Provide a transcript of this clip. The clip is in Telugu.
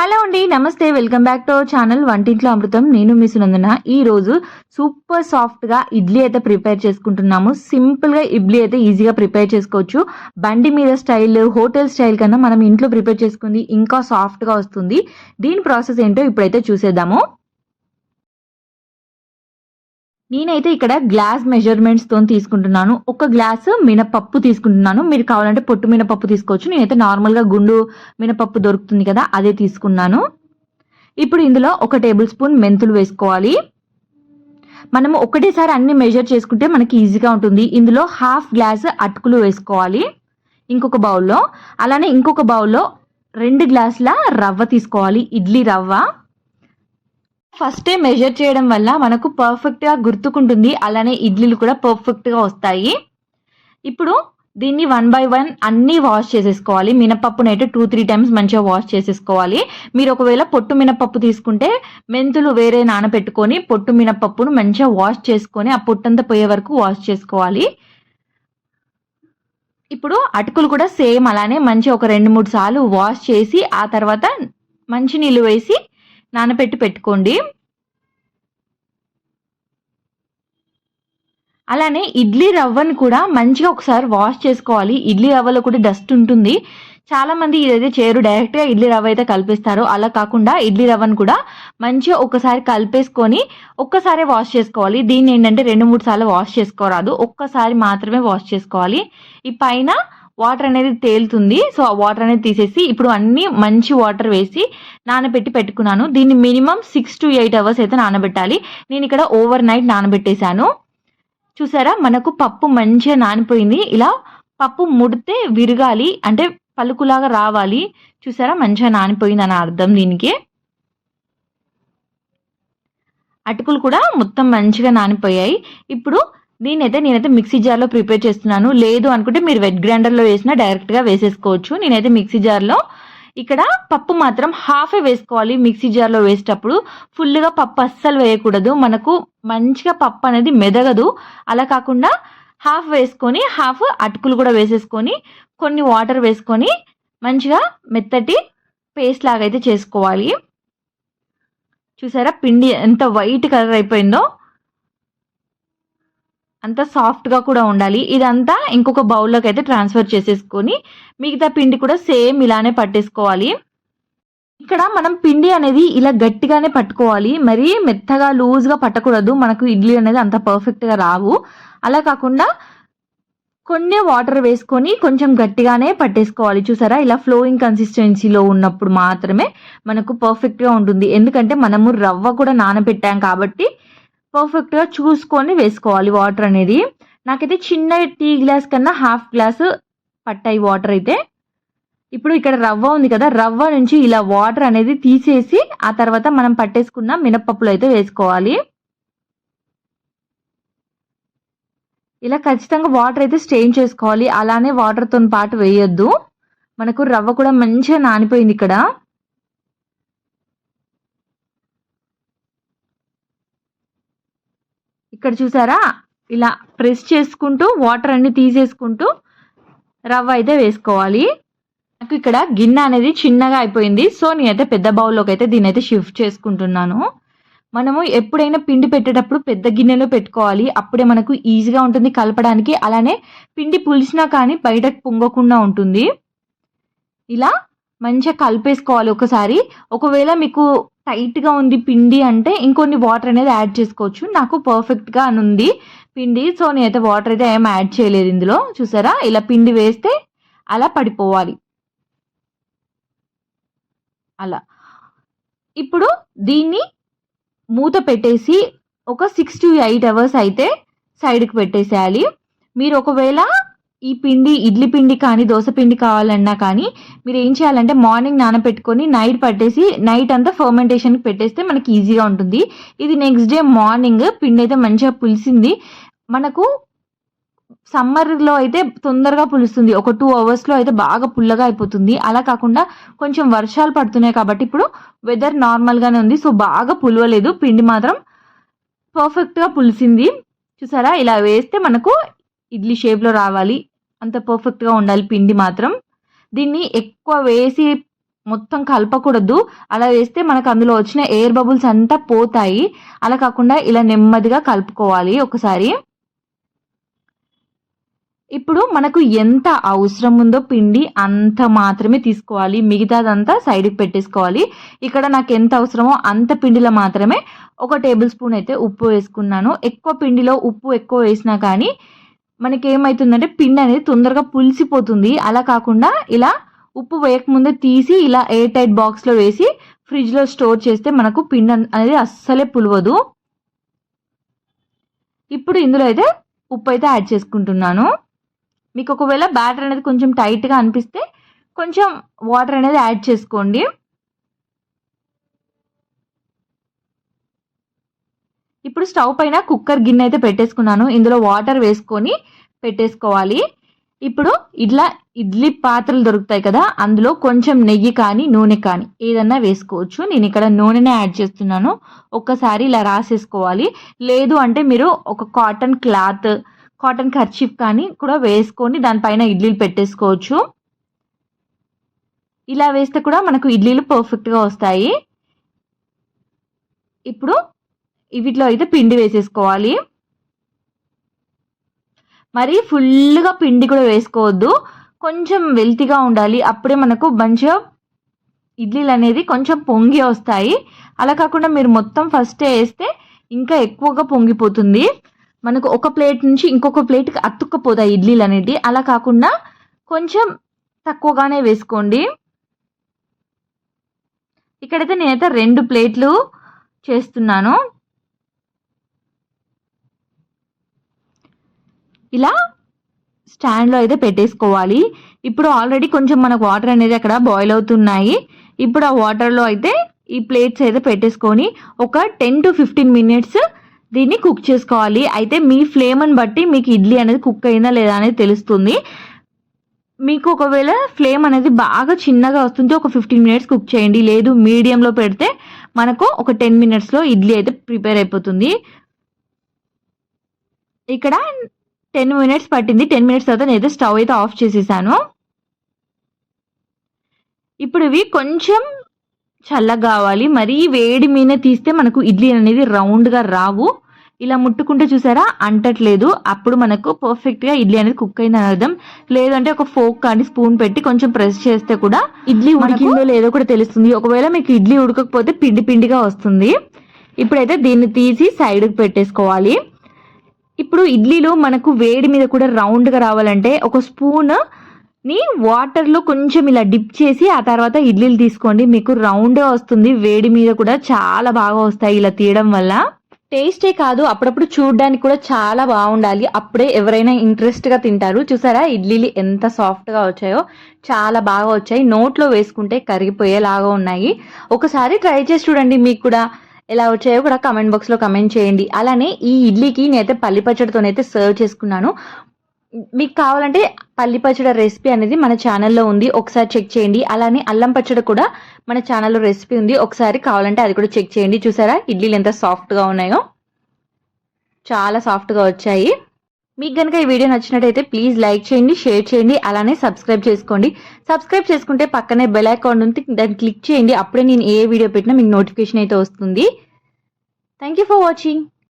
హలో అండి నమస్తే welcome back to our channel వంటింట్లో అమృతం. నేను మీ సునందన. ఈ రోజు సూపర్ సాఫ్ట్గా ఇడ్లీ అయితే ప్రిపేర్ చేసుకుంటున్నాము. సింపుల్గా ఇడ్లీ అయితే ఈజీగా ప్రిపేర్ చేసుకోవచ్చు. బండి మీద స్టైల్ హోటల్ స్టైల్ కన్నా మనం ఇంట్లో ప్రిపేర్ చేసుకుంది ఇంకా సాఫ్ట్గా వస్తుంది. దీని ప్రాసెస్ ఏంటో ఇప్పుడైతే చూసేద్దాము. నేనైతే ఇక్కడ గ్లాస్ మెజర్మెంట్స్తో తీసుకుంటున్నాను. ఒక గ్లాస్ మినపప్పు తీసుకుంటున్నాను. మీరు కావాలంటే పొట్టు మినపప్పు తీసుకోవచ్చు. నేనైతే నార్మల్గా గుండు మినపప్పు దొరుకుతుంది కదా అదే తీసుకున్నాను. ఇప్పుడు ఇందులో ఒక టేబుల్ స్పూన్ మెంతులు వేసుకోవాలి. మనము ఒకటేసారి అన్ని మెజర్ చేసుకుంటే మనకి ఈజీగా ఉంటుంది. ఇందులో హాఫ్ గ్లాస్ అటుకులు వేసుకోవాలి ఇంకొక బౌల్లో. అలానే ఇంకొక బౌల్లో రెండు గ్లాసుల రవ్వ తీసుకోవాలి. ఇడ్లీ రవ్వ. ఫస్టే మెజర్ చేయడం వల్ల మనకు పర్ఫెక్ట్గా గుర్తుకుంటుంది. అలానే ఇడ్లీలు కూడా పర్ఫెక్ట్గా వస్తాయి. ఇప్పుడు దీన్ని వన్ బై వన్ అన్నీ వాష్ చేసేసుకోవాలి. మినపప్పునైతే టూ త్రీ టైమ్స్ మంచిగా వాష్ చేసేసుకోవాలి. మీరు ఒకవేళ పొట్టు మినపప్పు తీసుకుంటే మెంతులు వేరే నానబెట్టుకొని పొట్టు మినపప్పును మంచిగా వాష్ చేసుకొని ఆ పొట్టంతా పోయే వరకు వాష్ చేసుకోవాలి. ఇప్పుడు అటుకులు కూడా సేమ్ అలానే మంచిగా ఒక రెండు మూడు సార్లు వాష్ చేసి ఆ తర్వాత మంచి నీళ్ళు వేసి నానబెట్టి పెట్టుకోండి. అలానే ఇడ్లీ రవ్వని కూడా మంచిగా ఒకసారి వాష్ చేసుకోవాలి. ఇడ్లీ రవ్వలో కూడా డస్ట్ ఉంటుంది. చాలా మంది ఇదైతే చేయరు. డైరెక్ట్గా ఇడ్లీ రవ్వ అయితే కలిపేస్తారు. అలా కాకుండా ఇడ్లీ రవ్వను కూడా మంచిగా ఒకసారి కలిపేసుకొని ఒక్కసారి వాష్ చేసుకోవాలి. దీన్ని ఏంటంటే రెండు మూడు సార్లు వాష్ చేసుకోరాదు. ఒక్కసారి మాత్రమే వాష్ చేసుకోవాలి. ఈ పైన వాటర్ అనేది తేలుతుంది. సో ఆ వాటర్ అనేది తీసేసి ఇప్పుడు అన్ని మంచి వాటర్ వేసి నానబెట్టి పెట్టుకున్నాను. దీన్ని minimum six to eight hours అయితే నానబెట్టాలి. నేను ఇక్కడ ఓవర్ నైట్ నానబెట్టేశాను. చూసారా? మనకు పప్పు మంచిగా నానిపోయింది. ఇలా పప్పు ముడితే విరగాలి. అంటే పలుకులాగా రావాలి. చూసారా? మంచిగా నానిపోయింది అని అర్థం దీనికి. అటుకులు కూడా మొత్తం మంచిగా నానిపోయాయి. ఇప్పుడు దీనైతే నేనైతే మిక్సీ జార్లో ప్రిపేర్ చేస్తున్నాను. లేదు అనుకుంటే మీరు వెట్ గ్రైండర్లో వేసినా డైరెక్ట్గా వేసేసుకోవచ్చు. నేనైతే మిక్సీ జార్లో ఇక్కడ పప్పు మాత్రం హాఫే వేసుకోవాలి మిక్సీ జార్లో వేసేటప్పుడు. ఫుల్గా పప్పు అస్సలు వేయకూడదు. మనకు మంచిగా పప్పు అనేది మెదగదు. అలా కాకుండా హాఫ్ వేసుకొని హాఫ్ అటుకులు కూడా వేసేసుకొని కొన్ని వాటర్ వేసుకొని మంచిగా మెత్తటి పేస్ట్ లాగా అయితే చేసుకోవాలి. చూసారా? పిండి ఎంత వైట్ కలర్ అయిపోయిందో. అంత సాఫ్ట్గా కూడా ఉండాలి. ఇదంతా ఇంకొక బౌల్లోకి అయితే ట్రాన్స్ఫర్ చేసేసుకొని మిగతా పిండి కూడా సేమ్ ఇలానే పట్టేసుకోవాలి. ఇక్కడ మనం పిండి అనేది ఇలా గట్టిగానే పట్టుకోవాలి. మరీ మెత్తగా లూజ్గా పట్టకూడదు. మనకు ఇడ్లీ అనేది అంత పర్ఫెక్ట్గా రావు. అలా కాకుండా కొన్ని వాటర్ వేసుకొని కొంచెం గట్టిగానే పట్టేసుకోవాలి. చూసారా? ఇలా ఫ్లోయింగ్ కన్సిస్టెన్సీలో ఉన్నప్పుడు మాత్రమే మనకు పర్ఫెక్ట్గా ఉంటుంది. ఎందుకంటే మనము రవ్వ కూడా నానబెట్టాం కాబట్టి పర్ఫెక్ట్గా చూసుకొని వేసుకోవాలి వాటర్ అనేది. నాకైతే చిన్న టీ గ్లాస్ కన్నా హాఫ్ గ్లాస్ పట్టాయి వాటర్ అయితే. ఇప్పుడు ఇక్కడ రవ్వ ఉంది కదా రవ్వ నుంచి ఇలా వాటర్ అనేది తీసేసి ఆ తర్వాత మనం పట్టేసుకున్న మినపప్పులు అయితే వేసుకోవాలి. ఇలా ఖచ్చితంగా వాటర్ అయితే స్టెయిన్ చేసుకోవాలి. అలానే వాటర్తో పాటు వేయొద్దు. మనకు రవ్వ కూడా మంచిగా నానిపోయింది ఇక్కడ. ఇక్కడ చూసారా? ఇలా ప్రెస్ చేసుకుంటూ వాటర్ అన్ని తీసేసుకుంటూ రవ్వ అయితే వేసుకోవాలి. నాకు ఇక్కడ గిన్నె అనేది చిన్నగా అయిపోయింది. సో నేనైతే పెద్ద బౌల్లోకి అయితే దీని అయితే షిఫ్ట్ చేసుకుంటున్నాను. మనము ఎప్పుడైనా పిండి పెట్టేటప్పుడు పెద్ద గిన్నెలో పెట్టుకోవాలి. అప్పుడే మనకు ఈజీగా ఉంటుంది కలపడానికి. అలానే పిండి పులిసినా కానీ బయటకు పొంగకుండా ఉంటుంది. ఇలా మంచిగా కలిపేసుకోవాలి ఒకసారి. ఒకవేళ మీకు టైట్గా ఉంది పిండి అంటే ఇంకొన్ని వాటర్ అనేది యాడ్ చేసుకోవచ్చు. నాకు పర్ఫెక్ట్గా అని ఉంది పిండి. సో నేనైతే వాటర్ అయితే ఏం యాడ్ చేయలేదు ఇందులో. చూసారా? ఇలా పిండి వేస్తే అలా పడిపోవాలి. అలా. ఇప్పుడు దీన్ని మూత పెట్టేసి ఒక సిక్స్ టు ఎయిట్ అవర్స్ అయితే సైడ్కి పెట్టేసేయాలి. మీరు ఒకవేళ ఈ పిండి ఇడ్లీ పిండి కానీ దోశ పిండి కావాలన్నా కానీ మీరు ఏం చేయాలంటే మార్నింగ్ నానబెట్టుకొని నైట్ పట్టేసి నైట్ అంతా ఫర్మెంటేషన్కి పెట్టేస్తే మనకి ఈజీగా ఉంటుంది. ఇది నెక్స్ట్ డే మార్నింగ్ పిండి అయితే మంచిగా పులిసింది. మనకు సమ్మర్లో అయితే తొందరగా పులుస్తుంది. ఒక టూ అవర్స్లో అయితే బాగా పుల్లగా అయిపోతుంది. అలా కాకుండా కొంచెం వర్షాలు పడుతున్నాయి కాబట్టి ఇప్పుడు వెదర్ నార్మల్గానే ఉంది. సో బాగా పులవలేదు. పిండి మాత్రం పర్ఫెక్ట్గా పులిసింది. చూసారా? ఇలా వేస్తే మనకు ఇడ్లీ షేప్లో రావాలి. అంత పర్ఫెక్ట్గా ఉండాలి పిండి మాత్రం. దీన్ని ఎక్కువ వేసి మొత్తం కలపకూడదు. అలా వేస్తే మనకు అందులో వచ్చిన ఎయిర్ బబుల్స్ అంతా పోతాయి. అలా కాకుండా ఇలా నెమ్మదిగా కలుపుకోవాలి ఒకసారి. ఇప్పుడు మనకు ఎంత అవసరం ఉందో పిండి అంత మాత్రమే తీసుకోవాలి. మిగతాదంతా సైడ్కి పెట్టేసుకోవాలి. ఇక్కడ నాకు ఎంత అవసరమో అంత పిండిలో మాత్రమే ఒక టేబుల్ స్పూన్ అయితే ఉప్పు వేసుకున్నాను. ఎక్కువ పిండిలో ఉప్పు ఎక్కువ వేసినా కానీ మనకి ఏమవుతుందంటే పిండి అనేది తొందరగా పులిసిపోతుంది. అలా కాకుండా ఇలా ఉప్పు వేయకముందే తీసి ఇలా ఎయిర్ టైట్ బాక్స్లో వేసి ఫ్రిడ్జ్లో స్టోర్ చేస్తే మనకు పిండి అనేది అస్సలే పులవదు. ఇప్పుడు ఇందులో అయితే ఉప్పు అయితే యాడ్ చేసుకుంటున్నాను. మీకు ఒకవేళ బ్యాటర్ అనేది కొంచెం టైట్గా అనిపిస్తే కొంచెం వాటర్ అనేది యాడ్ చేసుకోండి. ఇప్పుడు స్టవ్ పైన కుక్కర్ గిన్నె అయితే పెట్టేసుకున్నాను. ఇందులో వాటర్ వేసుకొని పెట్టేసుకోవాలి. ఇప్పుడు ఇట్లా ఇడ్లీ పాత్రలు దొరుకుతాయి కదా అందులో కొంచెం నెయ్యి కానీ నూనె కానీ ఏదన్నా వేసుకోవచ్చు. నేను ఇక్కడ నూనెనే యాడ్ చేస్తున్నాను. ఒక్కసారి ఇలా రాసేసుకోవాలి. లేదు అంటే మీరు ఒక కాటన్ క్లాత్ కాటన్ ఖర్చీఫ్ కానీ కూడా వేసుకొని దానిపైన ఇడ్లీలు పెట్టేసుకోవచ్చు. ఇలా వేస్తే కూడా మనకు ఇడ్లీలు పర్ఫెక్ట్గా వస్తాయి. ఇప్పుడు వీటిలో అయితే పిండి వేసేసుకోవాలి. మరి ఫుల్గా పిండి కూడా వేసుకోవద్దు. కొంచెం వెల్తిగా ఉండాలి. అప్పుడే మనకు మంచిగా ఇడ్లీలు అనేది కొంచెం పొంగి వస్తాయి. అలా కాకుండా మీరు మొత్తం ఫస్టే వేస్తే ఇంకా ఎక్కువగా పొంగిపోతుంది. మనకు ఒక ప్లేట్ నుంచి ఇంకొక ప్లేట్కి అతుక్కపోతాయి ఇడ్లీలు అనేవి అలా కాకుండా కొంచెం తక్కువగానే వేసుకోండి. ఇక్కడైతే నేనైతే రెండు ప్లేట్లు చేస్తున్నాను. ఇలా స్టాండ్లో అయితే పెట్టేసుకోవాలి. ఇప్పుడు ఆల్రెడీ కొంచెం మనకు వాటర్ అనేది అక్కడ బాయిల్ అవుతున్నాయి. ఇప్పుడు ఆ వాటర్లో అయితే ఈ ప్లేట్స్ అయితే పెట్టేసుకొని ఒక టెన్ టు ఫిఫ్టీన్ మినిట్స్ దీన్ని కుక్ చేసుకోవాలి. అయితే మీ ఫ్లేమ్ని బట్టి మీకు ఇడ్లీ అనేది కుక్ అయిందా లేదా అనేది తెలుస్తుంది. మీకు ఒకవేళ ఫ్లేమ్ అనేది బాగా చిన్నగా వస్తుంటే ఒక ఫిఫ్టీన్ మినిట్స్ కుక్ చేయండి. లేదు మీడియంలో పెడితే మనకు ఒక టెన్ మినిట్స్లో ఇడ్లీ అయితే ప్రిపేర్ అయిపోతుంది. ఇక్కడ టెన్ మినిట్స్ పట్టింది. టెన్ మినిట్స్ తర్వాత నేనైతే స్టవ్ అయితే ఆఫ్ చేసేసాను. ఇప్పుడు ఇవి కొంచెం చల్లగా కావాలి. మరీ వేడి మీద తీస్తే మనకు ఇడ్లీ అనేది రౌండ్గా రావు. ఇలా ముట్టుకుంటే చూసారా? అంటట్లేదు. అప్పుడు మనకు పర్ఫెక్ట్గా ఇడ్లీ అనేది కుక్ అయిందని అర్థం. లేదంటే ఒక ఫోక్ కానీ స్పూన్ పెట్టి కొంచెం ప్రెస్ చేస్తే కూడా ఇడ్లీ ఉడికిందో లేదో కూడా తెలుస్తుంది. ఒకవేళ మీకు ఇడ్లీ ఉడకకపోతే పిండి పిండిగా వస్తుంది. ఇప్పుడైతే దీన్ని తీసి సైడ్కి పెట్టేసుకోవాలి. ఇప్పుడు ఇడ్లీలు మనకు వేడి మీద కూడా రౌండ్గా రావాలంటే ఒక స్పూన్ని వాటర్లో కొంచెం ఇలా డిప్ చేసి ఆ తర్వాత ఇడ్లీలు తీసుకోండి. మీకు రౌండ్గా వస్తుంది. వేడి మీద కూడా చాలా బాగా వస్తాయి ఇలా తీయడం వల్ల. టేస్టే కాదు. అప్పుడప్పుడు చూడడానికి కూడా చాలా బాగుండాలి. అప్పుడే ఎవరైనా ఇంట్రెస్ట్గా తింటారు. చూసారా? ఇడ్లీలు ఎంత సాఫ్ట్గా వచ్చాయో. చాలా బాగా వచ్చాయి. నోట్లో వేసుకుంటే కరిగిపోయేలాగా ఉన్నాయి. ఒకసారి ట్రై చేసి చూడండి. మీకు కూడా ఎలా వచ్చాయో కూడా కమెంట్ బాక్స్లో కమెంట్ చేయండి. అలానే ఈ ఇడ్లీకి నేనైతే పల్లి పచ్చడితోనైతే సర్వ్ చేసుకున్నాను. మీకు కావాలంటే పల్లి పచ్చడి రెసిపీ అనేది మన ఛానల్లో ఉంది. ఒకసారి చెక్ చేయండి. అలానే అల్లం పచ్చడి కూడా మన ఛానల్లో రెసిపీ ఉంది. ఒకసారి కావాలంటే అది కూడా చెక్ చేయండి. చూసారా? ఇడ్లీలు ఎంత సాఫ్ట్గా ఉన్నాయో. చాలా సాఫ్ట్గా వచ్చాయి. మీకు కనుక ఈ వీడియో నచ్చినట్టయితే ప్లీజ్ లైక్ చేయండి షేర్ చేయండి అలానే సబ్స్క్రైబ్ చేసుకోండి. సబ్స్క్రైబ్ చేసుకుంటే పక్కనే బెల్ ఐకాన్ ఉంది దాన్ని క్లిక్ చేయండి. అప్పుడే నేను ఏ వీడియో పెట్టినా మీకు నోటిఫికేషన్ అయితే వస్తుంది. Thank you for watching